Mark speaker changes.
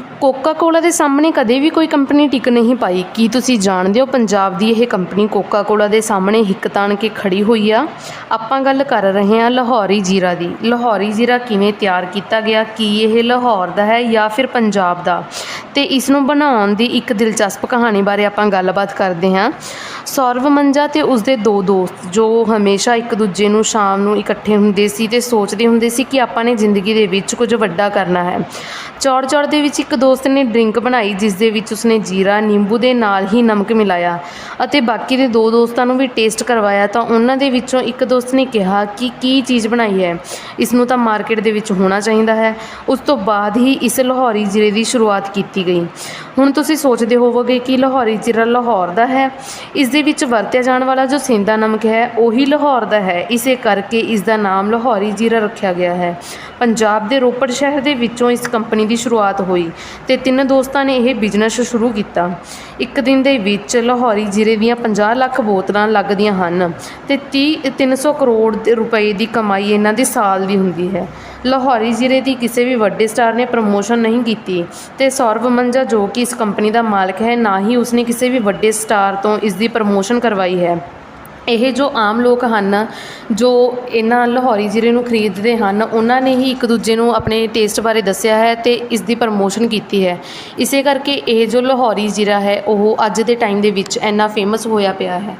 Speaker 1: ਕੋਕਾ ਕੋਲਾ ਦੇ ਸਾਹਮਣੇ ਕਦੇ ਵੀ ਕੋਈ ਕੰਪਨੀ ਟਿਕ ਨਹੀਂ ਪਾਈ। ਕੀ ਤੁਸੀਂ ਜਾਣਦੇ ਹੋ ਪੰਜਾਬ ਦੀ ਇਹ ਕੰਪਨੀ ਕੋਕਾ ਕੋਲਾ ਦੇ ਸਾਹਮਣੇ ਹਿੱਕ ਤਾਣ ਕੇ ਖੜੀ ਹੋਈ ਆ? ਆਪਾਂ ਗੱਲ ਕਰ ਰਹੇ ਹਾਂ ਲਾਹੌਰੀ ਜੀਰਾ ਦੀ। ਲਾਹੌਰੀ ਜੀਰਾ ਕਿਵੇਂ ਤਿਆਰ ਕੀਤਾ ਗਿਆ? ਕੀ ਇਹ ਲਾਹੌਰ ਦਾ ਹੈ ਜਾਂ ਫਿਰ ਪੰਜਾਬ ਦਾ? ਤੇ ਇਸ ਨੂੰ ਬਣਾਉਣ ਦੀ ਇੱਕ ਦਿਲਚਸਪ ਕਹਾਣੀ ਬਾਰੇ ਆਪਾਂ ਗੱਲਬਾਤ ਕਰਦੇ ਹਾਂ। ਸੌਰਵ ਮੰਜਾ ਤੇ ਉਸਦੇ ਦੋ ਦੋਸਤ, ਜੋ ਹਮੇਸ਼ਾ ਇੱਕ ਦੂਜੇ ਨੂੰ ਸ਼ਾਮ ਨੂੰ ਇਕੱਠੇ ਹੁੰਦੇ ਸੀ ਤੇ ਸੋਚਦੇ ਹੁੰਦੇ ਸੀ ਕਿ ਆਪਾਂ ਨੇ ਜ਼ਿੰਦਗੀ ਦੇ ਵਿੱਚ ਕੁਝ ਵੱਡਾ ਕਰਨਾ ਹੈ। ਚੌੜ ਚੌੜ ਦੇ ਵਿੱਚ ਇੱਕ ਦੋਸਤ ਨੇ ਡਰਿੰਕ ਬਣਾਈ, ਜਿਸ ਦੇ ਵਿੱਚ ਉਸਨੇ ਜੀਰਾ, ਨਿੰਬੂ ਦੇ ਨਾਲ ਹੀ ਨਮਕ ਮਿਲਾਇਆ ਅਤੇ ਬਾਕੀ ਦੇ ਦੋ ਦੋਸਤਾਂ ਨੂੰ ਵੀ ਟੇਸਟ ਕਰਵਾਇਆ। ਤਾਂ ਉਹਨਾਂ ਦੇ ਵਿੱਚੋਂ ਇੱਕ ਦੋਸਤ ਨੇ ਕਿਹਾ ਕਿ ਕੀ ਚੀਜ਼ ਬਣਾਈ ਹੈ? ਇਸ ਨੂੰ ਤਾਂ ਮਾਰਕੀਟ ਦੇ ਵਿੱਚ ਹੋਣਾ ਚਾਹੀਦਾ ਹੈ। ਉਸ ਤੋਂ ਬਾਅਦ ਹੀ ਇਸ ਲਾਹੌਰੀ ਜੀਰੇ ਦੀ ਸ਼ੁਰੂਆਤ ਕੀਤੀ। ਗਈ ਹੁਣ ਤੁਸੀਂ ਸੋਚਦੇ ਹੋਵੋਗੇ ਕਿ ਲਾਹੌਰੀ ਜੀਰਾ ਲਾਹੌਰ ਦਾ ਹੈ। ਇਸ ਦੇ ਵਿੱਚ ਵਰਤਿਆ ਜਾਣ ਵਾਲਾ ਜੋ ਸਿੰਦਾ ਨਮਕ ਹੈ, ਉਹੀ ਲਾਹੌਰ ਦਾ ਹੈ। ਇਸੇ ਕਰਕੇ ਇਸ ਦਾ ਨਾਮ ਲਾਹੌਰੀ ਜੀਰਾ ਰੱਖਿਆ ਗਿਆ ਹੈ। ਪੰਜਾਬ ਦੇ ਰੋਪੜ ਸ਼ਹਿਰ ਦੇ ਵਿੱਚੋਂ ਇਸ ਕੰਪਨੀ ਦੀ ਸ਼ੁਰੂਆਤ ਹੋਈ ਤੇ ਤਿੰਨ ਦੋਸਤਾਂ ਨੇ ਇਹ ਬਿਜ਼ਨਸ ਸ਼ੁਰੂ ਕੀਤਾ। ਇੱਕ ਦਿਨ ਦੇ ਵਿੱਚ ਲਾਹੌਰੀ ਜੀਰੇ ਦੀਆਂ 50 ਲੱਖ ਬੋਤਲਾਂ ਲੱਗਦੀਆਂ ਹਨ ਤੇ 30 300 ਕਰੋੜ ਰੁਪਏ ਦੀ ਕਮਾਈ ਇਹਨਾਂ ਦੀ ਸਾਲ ਦੀ ਹੁੰਦੀ ਹੈ। ਲਾਹੌਰੀ ਜੀਰੇ ਦੀ ਕਿਸੇ ਵੀ ਵੱਡੇ ਸਟਾਰ ਨੇ ਪ੍ਰਮੋਸ਼ਨ ਨਹੀਂ ਕੀਤੀ ਤੇ ਸੌਰਵ ਮੰਜਾ ਜੋ ਕਿ ਇਸ ਕੰਪਨੀ ਦਾ ਮਾਲਕ ਹੈ, ਨਾ ਹੀ ਉਸਨੇ ਕਿਸੇ ਵੀ ਵੱਡੇ ਸਟਾਰ ਤੋਂ ਇਸ ਦੀ ਪ੍ਰਮੋਸ਼ਨ ਕਰਵਾਈ ਹੈ। ਇਹ ਜੋ ਆਮ ਲੋਕ ਹਨ, ਜੋ ਇਹਨਾਂ ਲਾਹੌਰੀ ਜੀਰੇ ਨੂੰ ਖਰੀਦਦੇ ਹਨ, ਉਹਨਾਂ ਨੇ ਹੀ ਇੱਕ ਦੂਜੇ ਨੂੰ ਆਪਣੇ ਟੇਸਟ ਬਾਰੇ ਦੱਸਿਆ ਹੈ ਤੇ ਇਸ ਦੀ ਪ੍ਰਮੋਸ਼ਨ ਕੀਤੀ ਹੈ। ਇਸੇ ਕਰਕੇ ਇਹ ਜੋ ਲਾਹੌਰੀ ਜੀਰਾ ਹੈ, ਉਹ ਅੱਜ ਦੇ ਟਾਈਮ ਦੇ ਵਿੱਚ ਇੰਨਾ ਫੇਮਸ ਹੋਇਆ ਪਿਆ ਹੈ।